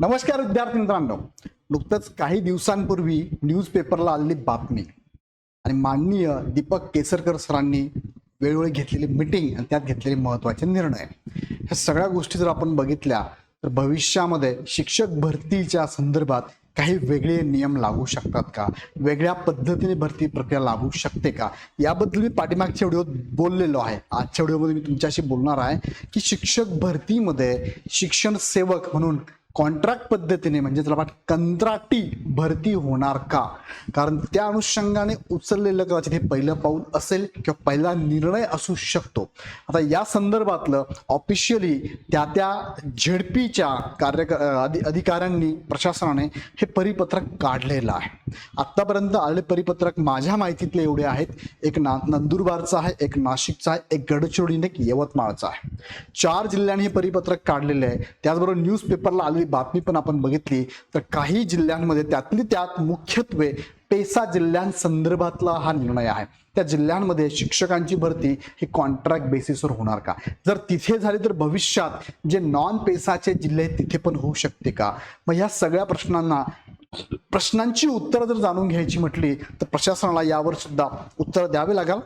नमस्कार विद्यार्थी मित्रांनो. नुकतंच काही दिवसांपूर्वी न्यूजपेपरला आलेली बातमी. आणि माननीय दीपक केसरकर सरांनी वेळोवेळी घेतलेली मिटिंग आणि त्यात घेतलेले महत्त्वाचे निर्णय. ह्या सगळ्या गोष्टी जर आपण बघितल्या तर भविष्यामध्ये शिक्षक भरतीच्या संदर्भात काही वेगळे नियम लागू शकतात का? वेगळ्या पद्धतीने भरती प्रक्रिया लागू शकते का? याबद्दल मी पाठीमागच्या व्हिडिओत बोललेलो आहे. आजच्या व्हिडिओमध्ये मी तुमच्याशी बोलणार आहे की शिक्षक भरतीमध्ये शिक्षण सेवक म्हणून कॉन्ट्रॅक्ट पद्धतीने म्हणजे त्याला कंत्राटी भरती होणार का? कारण त्या अनुषंगाने उचललेलं कदाचित हे पहिलं पाऊल असेल किंवा पहिला निर्णय असू शकतो. आता या संदर्भातलं ऑफिशियली त्या त्या झेडपीच्या कार्य अधि अधिकाऱ्यांनी प्रशासनाने हे परिपत्रक काढलेलं आहे. आत्तापर्यंत आलेले परिपत्रक माझ्या माहितीतले एवढे आहेत. एक ना आहे एक नाशिकचा आहे एक गडचिरोलीने एक यवतमाळचा आहे. चार जिल्ह्यांनी हे परिपत्रक काढलेले आहे. त्याचबरोबर न्यूजपेपरला आलेली बातमी पण आपण बघितली. तर काही जिल्ह्यांमध्ये त्यातली त्यात मुख्यत्वे पेसा जिल्ह्यांसंदर्भातला हा निर्णय आहे. त्या जिल्ह्यांमध्ये शिक्षकांची भरती ही कॉन्ट्रॅक्ट बेसिसवर होणार का? जर तिथे झाली तर भविष्यात जे नॉन पेसाचे जिल्हे आहेत तिथे पण होऊ शकते का? मग ह्या सगळ्या प्रश्नांना प्रश्नांची उत्तरं जर जाणून घ्यायची म्हटली तर प्रशासनाला यावर सुद्धा उत्तर द्यावे लागेल.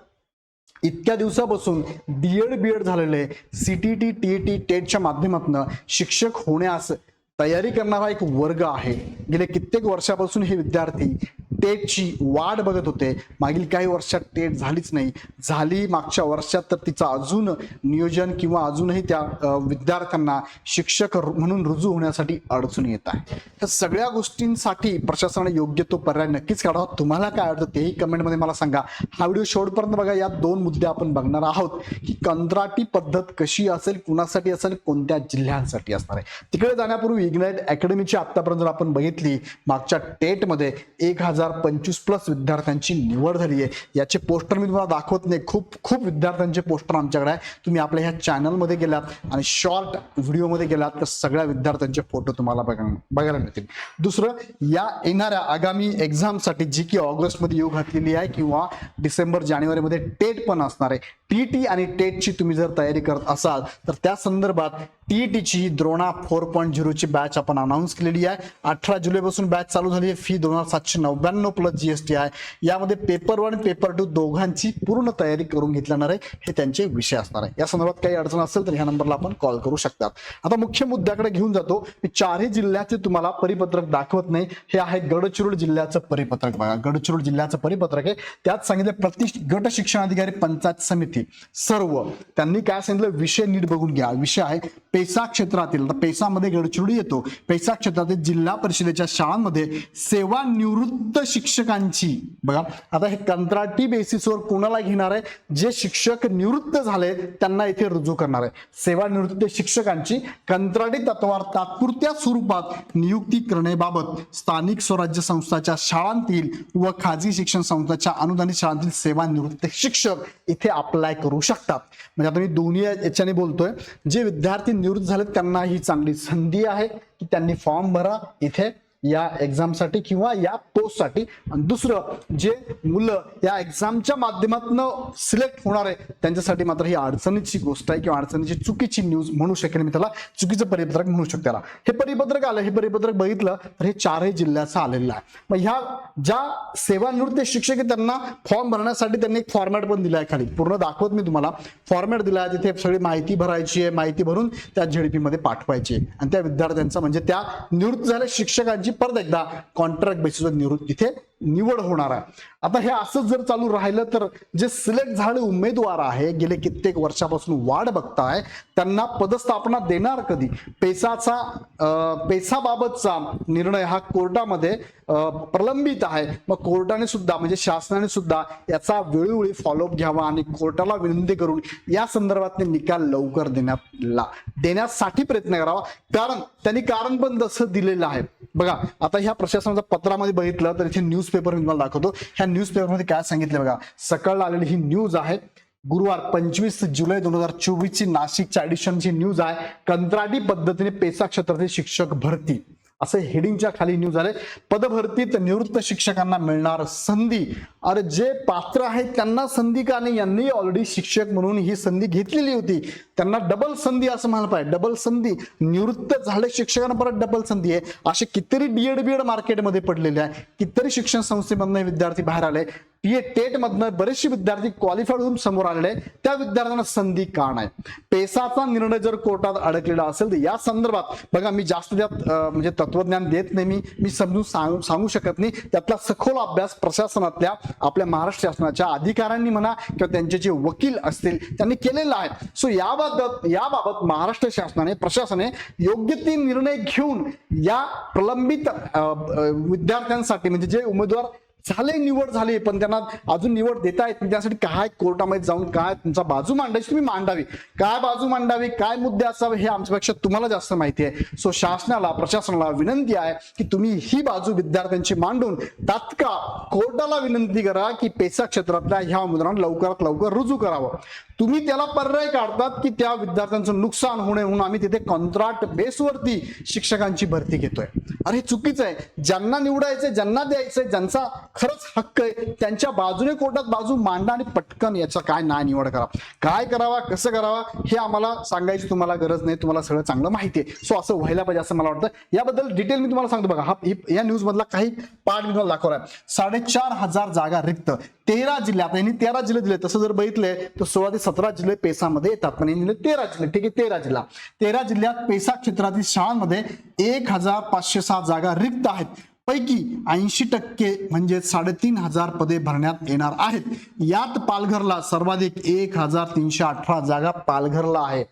इतक्या दिवसापासून डीएड बीएड झालेले सीटीटी टीईटी टेटच्या माध्यमातून शिक्षक होण्यास तयारी करणारा एक वर्ग आहे. गेले कित्येक वर्षापासून हे विद्यार्थी टेटची वाट बघत होते. मागील काही वर्षात टेट झालीच नाही. झाली मागच्या वर्षात तर तिचं अजून नियोजन किंवा अजूनही त्या विद्यार्थ्यांना शिक्षक रु- म्हणून रुजू होण्यासाठी अडचण येत आहे. तर सगळ्या गोष्टींसाठी प्रशासनाने योग्य तो पर्याय नक्कीच काढावा. तुम्हाला काय आवडतं तेही कमेंटमध्ये मला सांगा. हा व्हिडिओ शेवटपर्यंत बघा. या दोन मुद्दे आपण बघणार आहोत. की कंत्राटी पद्धत कशी असेल कुणासाठी असेल कोणत्या जिल्ह्यांसाठी असणार आहे. तिकडे जाण्यापूर्वी इग्नाइट अकॅडमीची आतापर्यंत जर आपण बघितली मागच्या टेटमध्ये एक हजार पंचवीस प्लस विद्यार्थ्यांची निवड झाली आहे. याचे पोस्टर मी तुम्हाला दाखवत नाही. खूप खूप विद्यार्थ्यांचे पोस्टर आमच्याकडे आहे. तुम्ही आपल्या ह्या चॅनलमध्ये गेलात आणि शॉर्ट व्हिडिओमध्ये गेलात तर सगळ्या विद्यार्थ्यांचे फोटो तुम्हाला बघा बघायला मिळतील. दुसरं या येणाऱ्या आगामी एक्झामसाठी जी की ऑगस्टमध्ये येऊ घातलेली आहे किंवा डिसेंबर जानेवारीमध्ये टेट पण असणार आहे. टी आणि टेटची तुम्ही जर तयारी करत असाल तर त्या संदर्भात टीईटीची द्रोणा फोर पॉईंट झिरोची बॅच आपण अनाऊन्स केलेली आहे. अठरा जुलैपासून बॅच चालू झाली आहे. फी दोन हजार सातशे नव्याण्णव प्लस जीएसटी आहे. यामध्ये पेपर वन पेपर टू दोघांची पूर्ण तयारी करून घेतल्याणार आहे. हे त्यांचे विषय असणार आहे. या संदर्भात काही अडचण असेल तर ह्या नंबरला आपण कॉल करू शकतात. आता मुख्य मुद्द्याकडे घेऊन जातो. की चारही जिल्ह्याचे तुम्हाला परिपत्रक दाखवत नाही. हे आहे गडचिरोली जिल्ह्याचं परिपत्रक बघा. गडचिरोली जिल्ह्याचं परिपत्रक आहे. त्यात सांगितलं प्रति गट शिक्षण अधिकारी पंचायत समिती. सर्व. त्यांनी काय सांगितलं? विषय नीट बघून घ्या. विषय आहे पेसा क्षेत्रातील आता पेसामध्ये गडचिरोली येतो. पेसा क्षेत्रातील जिल्हा परिषदेच्या शाळांमध्ये सेवानिवृत्त शिक्षकांची बघा आता हे कंत्राटी बेसिसवर कोणाला घेणार आहे? जे शिक्षक निवृत्त झाले त्यांना इथे रुजू करणार आहे. सेवानिवृत्त शिक्षकांची कंत्राटी तत्वावर तात्पुरत्या स्वरूपात नियुक्ती करण्याबाबत स्थानिक स्वराज्य संस्थाच्या शाळांतील व खाजगी शिक्षण संस्थाच्या अनुदानित शाळांतील सेवानिवृत्त शिक्षक इथे अप्लाय करू शकतात. म्हणजे आता मी दोन्ही याच्याने बोलतोय. जे विद्यार्थी निवृत्त झालेत त्यांना ही चांगली संधी आहे की त्यांनी फॉर्म भरा. इथे या एक्झामसाठी किंवा या पोस्टसाठी आणि दुसरं जे मुलं या एक्झामच्या माध्यमातून सिलेक्ट होणार आहे त्यांच्यासाठी मात्र ही अडचणीची गोष्ट आहे किंवा अडचणीची चुकीची न्यूज म्हणू शकेल मी त्याला. चुकीचं परिपत्रक म्हणू शकतो त्याला. हे परिपत्रक आलं हे परिपत्रक बघितलं तर हे चारही जिल्ह्याचं आलेलं आहे. मग ह्या ज्या सेवानिवृत्त शिक्षक आहे त्यांना फॉर्म भरण्यासाठी त्यांनी एक फॉर्मॅट पण दिला आहे खाली. पूर्ण दाखवत मी तुम्हाला. फॉर्मॅट दिला आहे तिथे सगळी माहिती भरायची आहे माहिती भरून त्या झेडपीमध्ये पाठवायची आहे. आणि त्या विद्यार्थ्यांचा म्हणजे त्या निवृत्त झाल्या शिक्षकांची परत एकदा कॉन्ट्रॅक्ट बेसिसवर निवृत्त तिथे निवड होणार आहे. आता हे असंच जर चालू राहिलं तर जे सिलेक्ट झाले उमेदवार आहे गेले कित्येक वर्षापासून वाढ बघताय त्यांना पदस्थापना देणार कधी? पेसाचा पेसाबाबतचा निर्णय हा कोर्टामध्ये प्रलंबित आहे. मग कोर्टाने सुद्धा म्हणजे शासनाने सुद्धा याचा वेळोवेळी फॉलोअप घ्यावा आणि कोर्टाला विनंती करून या संदर्भात निकाल लवकर देण्याला देण्यासाठी प्रयत्न करावा. कारण त्यांनी कारण पण तसं दिलेलं आहे. बघा आता ह्या प्रशासनाच्या पत्रामध्ये बघितलं तर इथे न्यूज पेपर मी तुम्हाला दाखवतो. ह्या न्यूजपेपरमध्ये काय सांगितलं बघा. सकाळ आलेली ही न्यूज आहे. गुरुवार पंचवीस जुलै दोन हजार चोवीस ची नाशिकच्या एडिशनची न्यूज आहे. कंत्राटी पद्धतीने पेसा क्षेत्रातील शिक्षक भरती. असं हेडिंगच्या खाली न्यूज आले पदभरतीत निवृत्त शिक्षकांना मिळणार संधी. अरे जे पात्र आहेत त्यांना संधी का नाही? यांनी ऑलरेडी शिक्षक म्हणून ही संधी घेतलेली होती. त्यांना डबल संधी असं म्हणायला पाहिजे. डबल संधी. निवृत्त झाले शिक्षकांना परत डबल संधी आहे. असे कितीतरी डीएड बीएड मार्केटमध्ये पडलेले आहे. कितीतरी शिक्षण संस्थेमधनं विद्यार्थी बाहेर आले. टीए बरेचसे विद्यार्थी क्वालिफाईड होऊन समोर आलेले त्या विद्यार्थ्यांना संधी का नाही? पेसाचा निर्णय जर कोर्टात अडकलेला असेल तर या संदर्भात बघा मी जास्त त्यात म्हणजे तत्वज्ञान देत नाही मी मी समजून सांगू सांगू शकत नाही. त्यातला सखोल अभ्यास प्रशासनातल्या आपल्या महाराष्ट्र शासनाच्या अधिकाऱ्यांनी म्हणा किंवा त्यांचे जे वकील असतील त्यांनी केलेला आहे. सो याबाबत याबाबत महाराष्ट्र शासनाने प्रशासनाने योग्य ते निर्णय घेऊन या प्रलंबित विद्यार्थ्यांसाठी म्हणजे जे उमेदवार झाले निवड झाली पण त्यांना अजून निवड देता येत त्यासाठी काय कोर्टामध्ये जाऊन काय तुमचा बाजू मांडायची तुम्ही मांडावी? काय बाजू मांडावी? काय मुद्दे असावे हे आमच्यापेक्षा तुम्हाला जास्त माहिती आहे. सो शासनाला प्रशासनाला विनंती आहे की तुम्ही ही बाजू विद्यार्थ्यांची मांडून तात्काळ कोर्टाला विनंती करा की पेसा क्षेत्रातल्या ह्या उमेदवारांना लवकरात लवकर रुजू करावं. तुम्ही त्याला पर्याय काढतात की त्या विद्यार्थ्यांचं नुकसान होणे म्हणून आम्ही तिथे कॉन्ट्रॅक्ट बेसवरती शिक्षकांची भरती घेतोय. अरे हे चुकीचं आहे. ज्यांना निवडायचंय ज्यांना द्यायचंय ज्यांचा खरंच हक्क आहे. त्यांच्या बाजूने कोर्टात बाजू मांडा आणि पटकन याचा काय ना निवड करा. काय करावा कसं करावा हे आम्हाला सांगायची तुम्हाला गरज नाही. तुम्हाला सगळं चांगलं माहिती आहे. सो असं व्हायला पाहिजे असं मला वाटतं. याबद्दल डिटेल मी तुम्हाला सांगतो बघा. हा या न्यूज मधला काही पार्ट मी तुम्हाला दाखवलाय. साडेचार हजार जागा रिक्त. तेरा जिल्ह्यात यांनी तेरा जिल्हे दिले तसं जर बघितले तर सोळा ते सतरा जिल्हे पेसामध्ये येतात. पण यांनी तेरा जिल्हे. ठीक आहे तेरा जिल्हा. तेरा जिल्ह्यात पेसा क्षेत्रातील शाळांमध्ये एक हजार पाचशे सात जागा रिक्त आहेत. पैकी ऐंशी टक्के म्हणजे साडेतीन हजार पदे भरण्यात येणार आहेत. यात पालघरला सर्वाधिक एक हजार तीनशे अठरा जागा पालघरला आहे.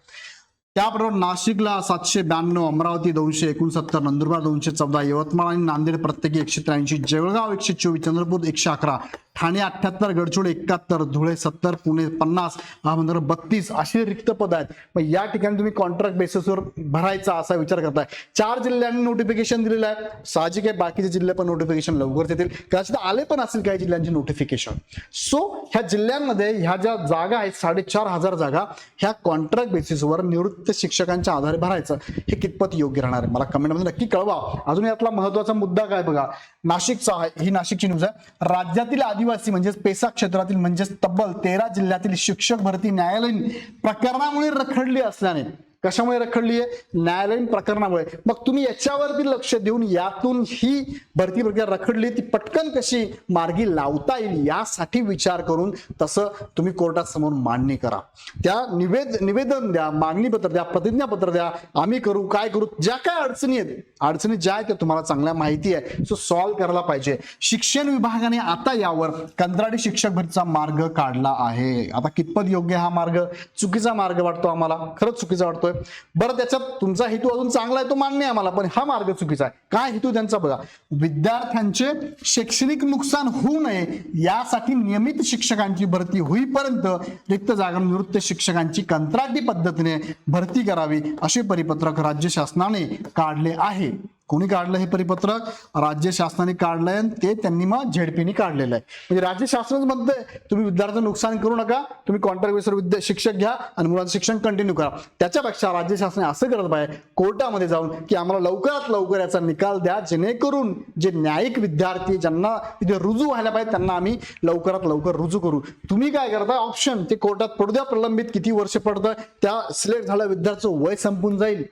त्याबरोबर नाशिकला सातशे ब्याण्णव अमरावती दोनशे एकोणसत्तर नंदुरबार दोनशे चौदा यवतमाळ आणि नांदेड प्रत्येकी एकशे त्र्याऐंशी जळगाव एकशे चोवीस चंद्रपूर एकशे अकरा ठाणे अठ्याहत्तर गडचिरोली एकाहत्तर धुळे सत्तर पुणे पन्नास अहमदनगर बत्तीस अशी रिक्त पद आहेत. मग या ठिकाणी तुम्ही कॉन्ट्रॅक्ट बेसिसवर भरायचा असा विचार करताय. चार जिल्ह्यांनी नोटिफिकेशन दिलेलं आहे. साहजिक आहे बाकीचे जिल्हे पण नोटिफिकेशन लवकरच येतील. कदाचित आले पण असेल काही जिल्ह्यांचे नोटिफिकेशन सो ह्या जिल्ह्यांमध्ये ह्या ज्या जागा आहेत साडेचार हजार जागा ह्या कॉन्ट्रॅक्ट बेसिसवर निवृत्त शिक्षकांच्या आधारे भरायचं हे कितपत योग्य राहणार आहे? मला कमेंटमध्ये नक्की कळवा. अजून यातला महत्त्वाचा मुद्दा काय बघा? नाशिकचा आहे. ही नाशिकची न्यूज आहे. राज्यातील आदिवासी म्हणजेच पेसा क्षेत्रातील म्हणजेच तब्बल तेरा जिल्ह्यातील शिक्षक भरती न्यायालयीन प्रकरणामुळे रखडली असल्याने कशामुळे रखडली आहे न्यायालयीन प्रकरणामुळे. मग तुम्ही याच्यावरती लक्ष देऊन यातून ही भरती प्रक्रिया रखडली ती पटकन कशी मार्गी लावता येईल यासाठी विचार करून तसं तुम्ही कोर्टात समोर मांडणी करा. त्या निवेद निवेदन द्या मागणी पत्र द्या प्रतिज्ञापत्र द्या आम्ही करू काय करू ज्या काय अडचणी आहेत अडचणी ज्या आहेत त्या तुम्हाला चांगल्या माहिती आहे सो सॉल्व्ह करायला पाहिजे. शिक्षण विभागाने आता यावर कंत्राटी शिक्षक भरतीचा मार्ग काढला आहे. आता कितपत योग्य हा मार्ग? चुकीचा मार्ग वाटतो आम्हाला. खरंच चुकीचा वाटतोय. बरं त्याच्यात तुमचा हेतू अजून चांगला आहे तो मान्य आहे आम्हाला पण हा मार्ग चुकीचा आहे. काय हेतू त्यांचा बघा. विद्यार्थ्यांचे शैक्षणिक नुकसान होऊ नये यासाठी नियमित शिक्षकांची भरती होईपर्यंत रिक्त जागा निवृत्त शिक्षकांची कंत्राटी पद्धतीने भरती करावी असे परिपत्रक राज्य शासनाने काढले आहे. कोणी काढलं हे परिपत्रक? राज्य शासनाने काढलंय आणि ते त्यांनी मग झेडपीने काढलेलं आहे. म्हणजे राज्य शासनच म्हणतंय तुम्ही विद्यार्थ्यांचं नुकसान करू नका तुम्ही कॉन्ट्रॅक्ट बेसवर विद्या शिक्षक घ्या आणि मुलांचं शिक्षण कंटिन्यू करा. त्याच्यापेक्षा राज्य शासनाने असं करत पाहिजे कोर्टामध्ये जाऊन की आम्हाला लवकरात लवकर याचा निकाल द्या जेणेकरून जे न्यायिक विद्यार्थी ज्यांना तिथे रुजू व्हायला पाहिजे त्यांना आम्ही लवकरात लवकर रुजू करू. तुम्ही काय करता? ऑप्शन ते कोर्टात पडू द्या. प्रलंबित किती वर्ष पडतं? त्या सिलेक्ट झाल्या विद्यार्थ्याचं वय संपून जाईल.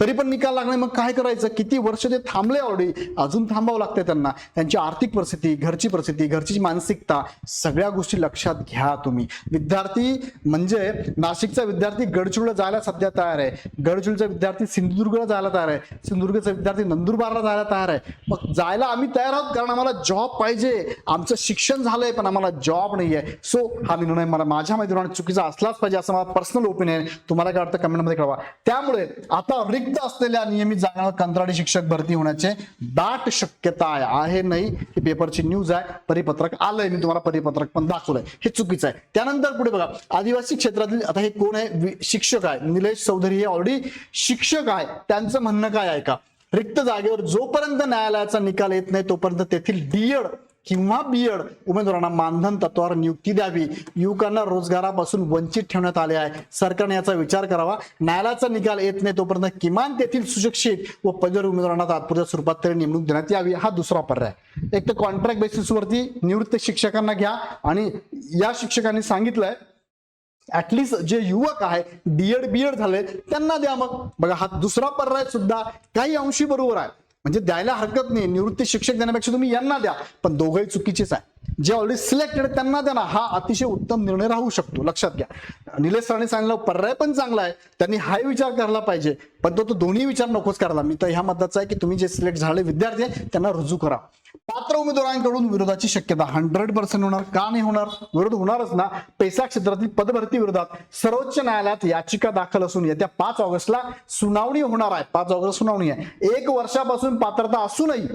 तरी पण निकाल लागणार मग काय करायचं? किती वर्ष ते थांबले ऑलरेडी अजून थांबावं लागतंय त्यांना. त्यांची आर्थिक परिस्थिती घरची परिस्थिती घरची मानसिकता सगळ्या गोष्टी लक्षात घ्या तुम्ही. विद्यार्थी म्हणजे नाशिकचा विद्यार्थी गडचिरोलीला जायला सध्या तयार आहे. गडचिरोलीचा विद्यार्थी सिंधुदुर्गला जायला तयार आहे. सिंधुदुर्गचा विद्यार्थी नंदुरबारला जायला तयार आहे. मग जायला आम्ही तयार आहोत कारण आम्हाला जॉब पाहिजे. आमचं शिक्षण झालंय पण आम्हाला जॉब नाही आहे सो हा निर्णय मला माझ्या मैत्रिणी चुकीचा असलाच पाहिजे असं मला पर्सनल ओपिनियन आहे. तुम्हाला काय वाटतं कमेंटमध्ये कळवा. त्यामुळे आता रिक्त असलेल्या नियमित जागांवर कंत्राटी शिक्षक भरती होण्याचे दाट शक्यता आहे नाही ही पेपरची न्यूज आहे परिपत्रक आलंय मी तुम्हाला परिपत्रक पण दाखवलंय. हे चुकीचं आहे. त्यानंतर पुढे बघा आदिवासी क्षेत्रातील आता हे कोण आहे? शिक्षक आहे. निलेश चौधरी हे ऑलरेडी शिक्षक आहे. त्यांचं म्हणणं काय आहे का? रिक्त जागेवर जोपर्यंत न्यायालयाचा निकाल येत नाही तोपर्यंत तेथील डीएड किंवा बीएड उमेदवारांना मानधन तत्वावर नियुक्ती द्यावी. युवकांना रोजगारापासून वंचित ठेवण्यात आले आहे. सरकारने याचा विचार करावा. न्यायालयाचा निकाल येत नाही तोपर्यंत किमान तेथील सुशिक्षित व पदवीधर उमेदवारांना तात्पुरत्या स्वरूपात तरी नेमणूक देण्यात यावी हा दुसरा पर्याय एक तर कॉन्ट्रॅक्ट बेसिसवरती निवृत्त शिक्षकांना घ्या आणि या शिक्षकांनी सांगितलंय ऍटलिस्ट जे युवक आहे डीएड बीएड झाले त्यांना द्या मग. बघा हा दुसरा पर्याय सुद्धा काही अंशी बरोबर आहे. म्हणजे द्यायला हरकत नाही. निवृत्ती शिक्षक देण्यापेक्षा तुम्ही यांना द्या. पण दोघंही चुकीचेच आहे. जे ऑलरेडी सिलेक्टेड त्यांना द्या ना हा अतिशय उत्तम निर्णय राहू शकतो. लक्षात घ्या. निलेश सरांनी सांगितलं पर्याय पण चांगला आहे. त्यांनी हाय विचार करायला पाहिजे. पण तो तो दोन्ही विचार नकोच करायला. मी तर ह्या मताचा आहे की तुम्ही जे सिलेक्ट झाले विद्यार्थी आहे त्यांना रुजू करा. पात्र उमेदवारांकडून विरोधाची शक्यता हंड्रेड पर्सेंट होणार का नाही होणार? विरोध होणारच ना. पैसा क्षेत्रातील पदभरती विरोधात सर्वोच्च न्यायालयात याचिका दाखल असून येत्या पाच ऑगस्टला सुनावणी होणार आहे. पाच ऑगस्ट सुनावणी आहे. एक वर्षापासून पात्रता असूनही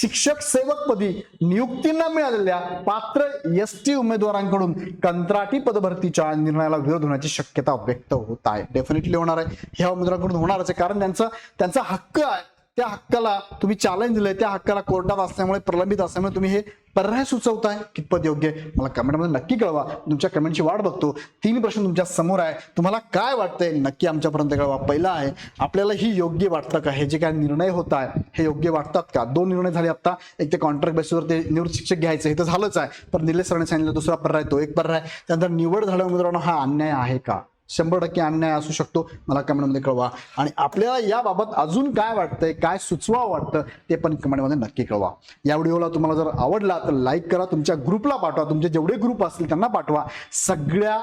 शिक्षक सेवक पदी नियुक्तींना मिळालेल्या पात्र एस टी उमेदवारांकडून कंत्राटी पदभरतीच्या निर्णयाला विरोध होण्याची शक्यता व्यक्त होत आहे. डेफिनेटली होणार आहे. ह्या उमेदवारांकडून होणारच आहे. कारण त्यांचा त्यांचा हक्क आहे. त्या हक्काला तुम्ही चॅलेंज दिलंय त्या हक्काला कोर्टात असल्यामुळे प्रलंबित असल्यामुळे तुम्ही हे पर्याय सुचवताय. कितपत योग्य आहे? मला कमेंटमध्ये नक्की कळवा. तुमच्या कमेंटची वाट बघतो. तीन प्रश्न तुमच्यासमोर आहे. तुम्हाला काय वाटतंय? नक्की आमच्यापर्यंत कळवा. पहिला आहे आपल्याला ही योग्य वाटतं का? हे जे काय निर्णय होत आहे हे योग्य वाटतात का? दोन निर्णय झाले आता एक ते कॉन्ट्रॅक्ट बेसिसवर ते निवृत्त शिक्षक घ्यायचं हे तर झालंच आहे. पण निलेश सरांनी सांगितलं दुसरा पर्याय तो एक पर्याय. त्यानंतर निवड झाल्या उमेदवारांना हा अन्याय आहे का? शंभर टक्के अन्याय असू शकतो. मला कमेंटमध्ये कळवा. आणि आपल्याला याबाबत अजून काय वाटतंय काय सुचवा वाटतं ते पण कमेंटमध्ये नक्की कळवा. या व्हिडिओला तुम्हाला जर आवडला तर लाईक करा. तुमच्या ग्रुपला पाठवा. तुमचे जेवढे ग्रुप असतील त्यांना पाठवा. सगळ्या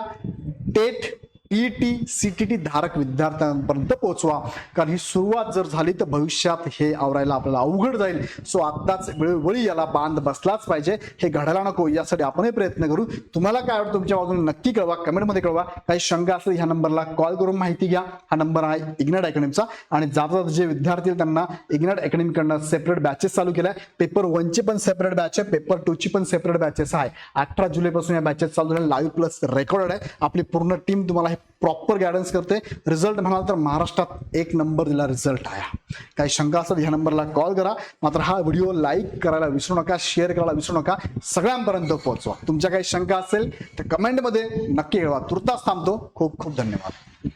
TET T C T T धारक विद्यार्थ्यांपर्यंत पोहोचवा. कारण ही सुरुवात जर झाली तर भविष्यात हे आवरायला आपल्याला अवघड जाईल. सो आत्ताच वेळोवेळी याला बांध बसलाच पाहिजे. हे घडायला नको. यासाठी आपणही प्रयत्न करू. तुम्हाला काय वाटतं तुमच्या बाजूने नक्की कळवा. कमेंटमध्ये कळवा. काही शंका असेल ह्या नंबरला कॉल करून माहिती घ्या. हा नंबर आहे इग्नाट अकॅडमीचा आणि जाता जाता जे विद्यार्थी त्यांना इग्नाट अकॅडमीकडनं सेपरेट बॅचेस चालू केल्या. पेपर वनची पण सेपरेट बॅच आहे. पेपर टूची पण सेपरेट बॅचेस आहे. अठरा जुलैपासून या बॅचेस चालू झाल्या. लाईव्ह प्लस रेकॉर्ड आहे. आपली पूर्ण टीम तुम्हाला हे प्रॉपर गायडन्स करते. रिझल्ट म्हणाल तर महाराष्ट्रात एक नंबर दिला रिझल्ट आहे काही शंका असेल ह्या नंबरला कॉल करा. मात्र हा व्हिडिओ लाईक करायला विसरू नका शेअर करायला विसरू नका. सगळ्यांपर्यंत पोहोचवा. तुमच्या काही शंका असेल तर कमेंटमध्ये नक्की कळवा. तुर्तास थांबतो. खूप खूप धन्यवाद.